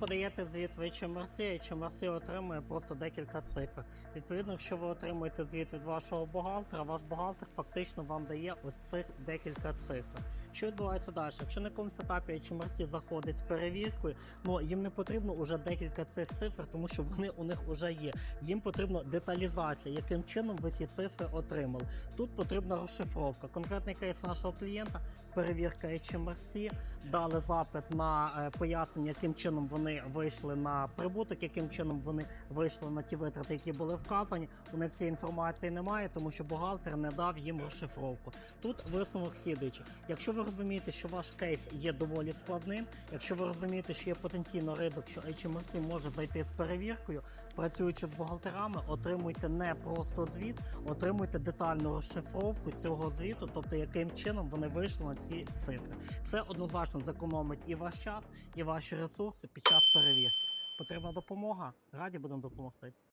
подаєте звіт в HMRC, HMRC отримує просто декілька цифр. Відповідно, якщо ви отримуєте звіт від вашого бухгалтера, ваш бухгалтер фактично вам дає ось цих декілька цифр. Що відбувається далі? Якщо на якомусь етапі HMRC заходить з перевіркою, ну їм не потрібно вже декілька цих цифр, тому що вони у них вже є. Їм потрібна деталізація, яким чином ви ці цифри отримали. Тут потрібна розшифровка. Конкретний кейс нашого клієнта, перевірка HMRC, дали запит на е, пояснення, яким чином вони вийшли на прибуток, яким чином вони вийшли на ті витрати, які були вказані. У них цієї інформації немає, тому що бухгалтер не дав їм розшифровку. Тут висновок слідуючий. Якщо ви розумієте, що ваш кейс є доволі складним, якщо ви розумієте, що є потенційно ризик, що HMRC може зайти з перевіркою, працюючи з бухгалтерами, отримуйте не просто звіт, отримуйте детальну розшифровку цього звіту, тобто яким чином вони вийшли на ці цифри. Це однозначно зекономить і ваш час, і ваші ресурси під час перевірки. Потрібна допомога? Раді будемо допомогти.